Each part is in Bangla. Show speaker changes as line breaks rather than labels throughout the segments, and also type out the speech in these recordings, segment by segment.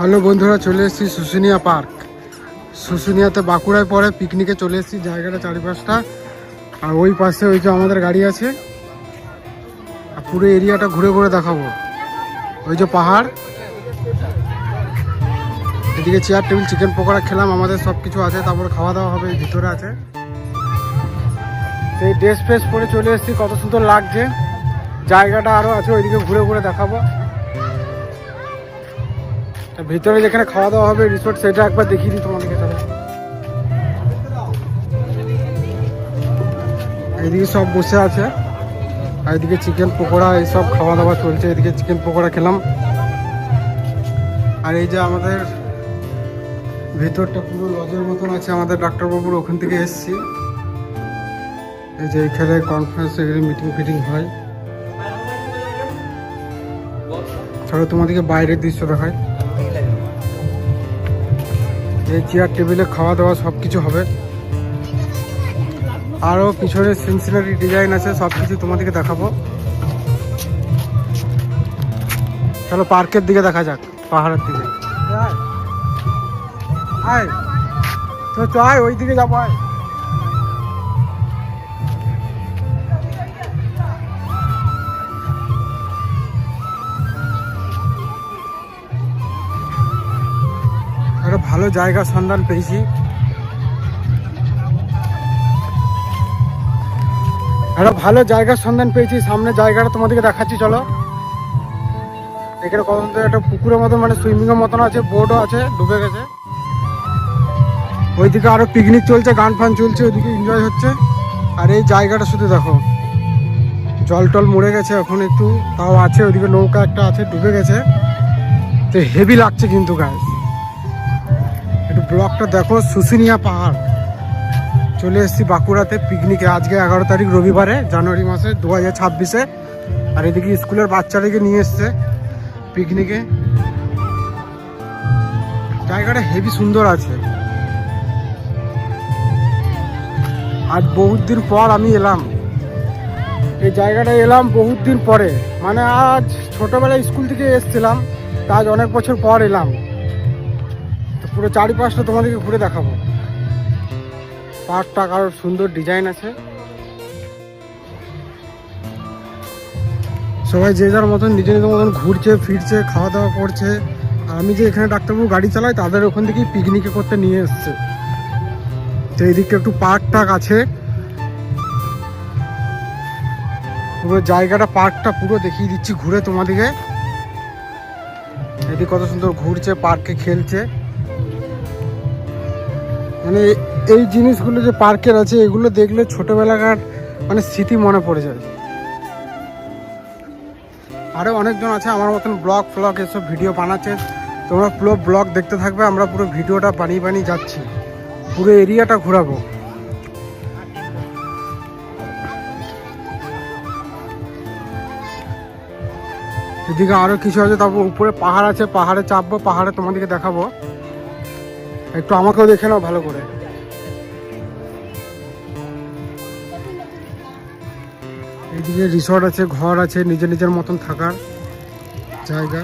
হ্যালো বন্ধুরা চলে এসেছি শুশুনিয়া পার্ক। শুশুনিয়াতে বাঁকুড়ায় পরে পিকনিকে চলে এসেছি, জায়গাটা চারিপাশটা। আর ওই পাশে ওই যে আমাদের গাড়ি আছে। আর পুরো এরিয়াটা ঘুরে ঘুরে দেখাবো। ওই যে পাহাড়। এদিকে চেয়ার টেবিল চিকেন পকোড়া খেলাম, আমাদের সব কিছু আছে, তারপরে খাওয়া দাওয়া হবে ভিতরে আছে। এই ড্রেস ফ্রেস পরে চলে এসেছি, কত সুন্দর লাগছে। জায়গাটা আরও আছে, ওইদিকে ঘুরে ঘুরে দেখাবো। ভিতরে যেখানে খাওয়া দাওয়া হবে রিসোর্ট সেটা একবার দেখিয়ে দিই তোমাদেরকে, চলো। এইদিকে সব বসে আছে। আর এদিকে চিকেন পকোড়া এইসব খাওয়া দাওয়া চলছে। এদিকে চিকেন পকোড়া খেলাম। আর এই যে আমাদের ভেতরটা পুরো লজের মতন আছে। আমাদের ডাক্তারবাবুর ওখান থেকে এসছি। এই যে এখানে কনফারেন্স এখানে মিটিং ফিটিং হয়। তাহলে তোমাদেরকে বাইরের দৃশ্য দেখায় এই চেয়ার টেবিলে খাওয়া দাওয়া সব কিছু হবে। আরও পিছনে সিনসিনারি ডিজাইন আছে সব কিছু তোমাদেরকে দেখাবো। চলো পার্কের দিকে দেখা যাক, পাহাড়ের দিকে। আয়। তো আয় ওই দিকে যাব, আয়। ভালো জায়গার সন্ধান পেয়েছি। একটা ভালো জায়গার সন্ধান পেয়েছি, সামনে জায়গাটা তোমাদেরকে দেখাচ্ছি, চলো। এখানে কত একটা পুকুরের মতন মানে সুইমিং এর মতন আছে বোটও আছে, ডুবে গেছে। ওইদিকে আরও পিকনিক চলছে, গান ফান চলছে, ওইদিকে এনজয় হচ্ছে। আর এই জায়গাটা শুধু দেখো। জল টল মরে গেছে এখন একটু, তাও আছে, ওইদিকে নৌকা একটা আছে, ডুবে গেছে। তো হেভি লাগছে কিন্তু একটু ব্লকটা দেখো শুশুনিয়া পাহাড়। চলে এসেছি বাঁকুড়াতে পিকনিকে আজকে এগারো তারিখ রবিবারে, জানুয়ারি মাসে, দু হাজার ছাব্বিশে। আর এদিকে স্কুলের বাচ্চাদেরকে নিয়ে এসছে পিকনিকে জায়গাটা হেভি সুন্দর আছে। আজ বহুত দিন পর আমি এলাম। এই জায়গাটায় এলাম বহুত দিন পরে। মানে আজ ছোটবেলায় স্কুল থেকে এসছিলাম আজ অনেক বছর পর এলাম। তো পুরো চারিপাশটা তোমাদেরকে ঘুরে দেখাবো। পার্কটা কারোর সুন্দর ডিজাইন আছে। সবাই যে যার মতন নিজে নিজের মতন ঘুরছে, ফিরছে খাওয়া দাওয়া করছে আমি যে এখানে ডাক্তারবাবু গাড়ি চালাই, তাদের ওখান থেকেই পিকনিকে করতে নিয়ে এসছে। তো এইদিকে একটু পার্ক টাক আছে। পুরো জায়গাটা পার্কটা পুরো দেখিয়ে দিচ্ছি ঘুরে তোমাদেরকে। এদিকে কত সুন্দর ঘুরছে পার্কে খেলছে। মানে এই জিনিসগুলো যে পার্কের আছে, এগুলো দেখলে ছোটবেলাকার মানে স্মৃতি মনে পড়ে যায়। আরও অনেকজন আছে, আমার মতন ব্লগ ফ্লগ এসব ভিডিও বানাচ্ছে। তোমরা পুরো ব্লগ দেখতে থাকবে, আমরা পুরো ভিডিওটা বানিয়ে বানিয়ে যাচ্ছি। পুরো এরিয়াটা ঘোরাবো। এদিকে আরও কিছু আছে, তারপর উপরে পাহাড় আছে, পাহাড়ে চাপবো, পাহাড়ে তোমাদেরকে দেখাবো। একটু আমাকেও দেখে নাও ভালো করে। এইদিকে রিসর্ট আছে, ঘর আছে, নিজের নিজের মতন থাকার জায়গা।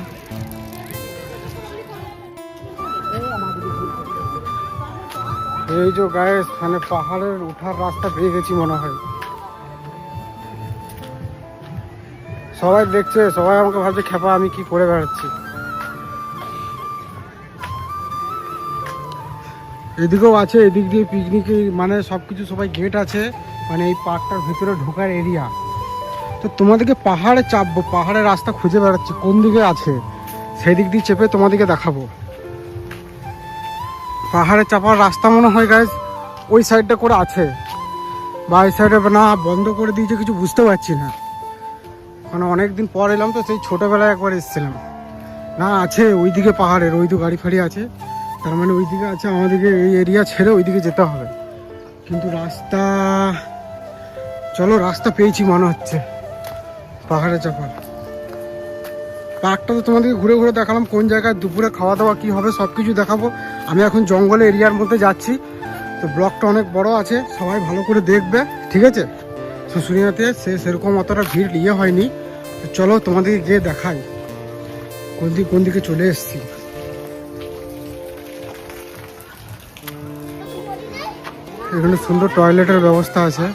এই যে গায়ে মানে পাহাড়ের উঠার রাস্তা পেয়ে গেছি মনে হয়। সবাই দেখছে, সবাই আমাকে ভাবছে, খেপা, আমি কি করে বেড়াচ্ছি? এদিকেও আছে, এদিক দিয়ে পিকনিকে মানে সব কিছু সবাই গেট আছে। মানে এই পার্কটার ভিতরে ঢোকার এরিয়া তো তোমাদেরকে পাহাড়ে চাপবো, পাহাড়ের রাস্তা খুঁজে বেড়াচ্ছি, কোন দিকে আছে? সেই দিক দিয়ে চেপে তোমাদেরকে দেখাবো। পাহাড়ে চাপার রাস্তা মনে হয় গাছ ওই সাইডটা করে আছে। বা এই সাইডে না, বন্ধ করে দিয়েছে, কিছু বুঝতে পারছি না। মানে অনেক দিন পর এলাম তো, সেই ছোটোবেলায় একবার এসেছিলাম। না, আছে ওইদিকে পাহাড়ের, ওই তো গাড়ি ফাড়ি আছে। তার মানে ওইদিকে আছে আমাদেরকে এই এরিয়া ছেড়ে ওইদিকে যেতে হবে। কিন্তু রাস্তা, চলো রাস্তা পেয়েছি মনে হচ্ছে। পাহাড়ে চাপার। পার্কটা তো তোমাদেরকে ঘুরে ঘুরে দেখালাম, কোন জায়গায় দুপুরে খাওয়া দাওয়া কী হবে সব কিছু দেখাবো। আমি এখন জঙ্গলে এরিয়ার মধ্যে যাচ্ছি। তো ব্লকটা অনেক বড় আছে, সবাই ভালো করে দেখবে, ঠিক আছে? শুশুনিয়াতে সে সেরকম অতটা ভিড় ইয়ে হয়নি। চলো তোমাদেরকে গিয়ে দেখাই, কোন দিক, কোন দিকে চলে এসেছি। এখানে সুন্দর টয়লেটের ব্যবস্থা আছে।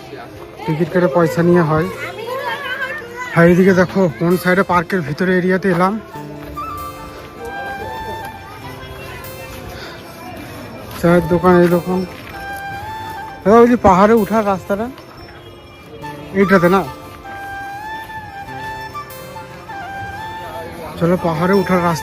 টিকিট কেটে পয়সা নিয়ে হয়। হ্যাঁ এইদিকে দেখো, কোন সাইডে পার্কের ভিতরে এরিয়াতে এলাম। চায়ের দোকান এই দোকান দাদা, ওই যে পাহাড়ে উঠার রাস্তাটা? এইটাতে না? চলো, পাহাড়ে উঠার রাস্তা।